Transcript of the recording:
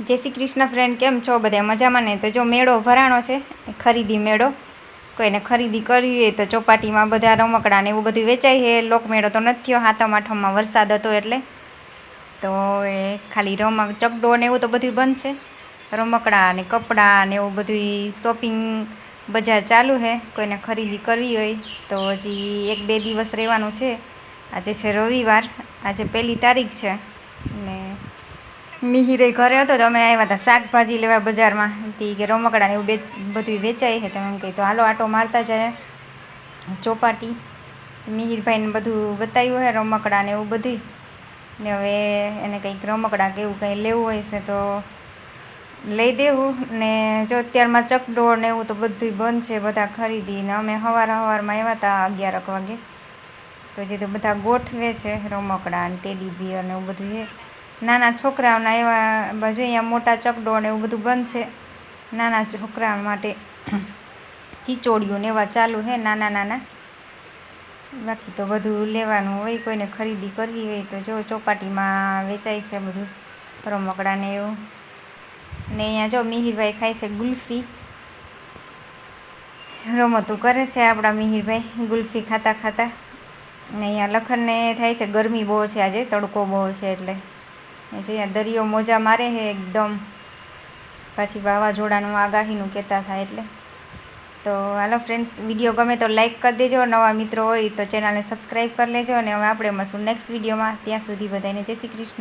જય શ્રી કૃષ્ણ ફ્રેન્ડ કેમ છો બધા? મજામાં ને? તો જો મેળો ભરાણો છે, ખરીદી મેળો, કોઈને ખરીદી કરવી હોય તો ચોપાટીમાં બધા રમકડા ને એવું બધું વેચાય છે. લોકમેળો તો નથી થયો હાથમ આઠમમાં વરસાદ હતો એટલે. તો એ ખાલી રમક, ચકડો ને એવું તો બધું બંધ છે. રમકડા ને કપડાં ને એવું બધું શોપિંગ બજાર ચાલુ છે. કોઈને ખરીદી કરવી હોય તો હજી એક બે દિવસ રહેવાનું છે. આજે છે રવિવાર, આજે પહેલી તારીખ છે. ને મિહિરે ઘરે હતો તો અમે આવ્યા હતા શાકભાજી લેવા બજારમાં. તે કે રમકડા ને એવું બે બધું વેચાય છે તો એમ કહે, તો હાલો આટો મારતા જાય. ચોપાટી. મિહિરભાઈને બધું બતાવ્યું હોય રમકડા ને એવું બધું ને હવે એને કંઈક રમકડા કે એવું કંઈ લેવું હોય છે તો લઈ દેવું. ને જો અત્યારમાં ચકડોળ ને એવું તો બધું બંધ છે બધા ખરીદી ને અમે સવાર સવારમાં આવ્યા હતા અગિયારક વાગે. તો જે તો બધા ગોઠવે છે રમકડા ને ટેડી બિયર ને એવું બધું છે નાના છોકરાઓના એવા બાજુ અહીંયા મોટા ચકડો ને એવું બધું બંધ છે. નાના છોકરાઓ માટે ચીચોડિયું ને એવા ચાલુ છે, નાના નાના. બાકી તો બધું લેવાનું હોય, કોઈને ખરીદી કરવી હોય તો જો ચોપાટીમાં વેચાય છે બધું, રમકડા ને એવું. ને અહીંયા જો મિહિરભાઈ ખાય છે ગુલ્ફી. રમતું કરે છે આપણા મિહિરભાઈ, ગુલ્ફી ખાતા ખાતા. ને અહીંયા લખનને થાય છે ગરમી બહુ છે આજે, તડકો બહુ છે એટલે. અહીંયા દરિયો મોજા મારે છે એકદમ. પાછી વાવાઝોડાનું આગાહીનું કહેતા થાય એટલે. તો હાલો ફ્રેન્ડ્સ વીડિયો ગમે તો લાઈક કરી દેજો. નવા મિત્રો હોય તો ચેનલને સબસ્ક્રાઈબ કરી લેજો. અને હવે આપણે મળશું નેક્સ્ટ વિડીયોમાં. ત્યાં સુધી બધાને જય શ્રી કૃષ્ણ.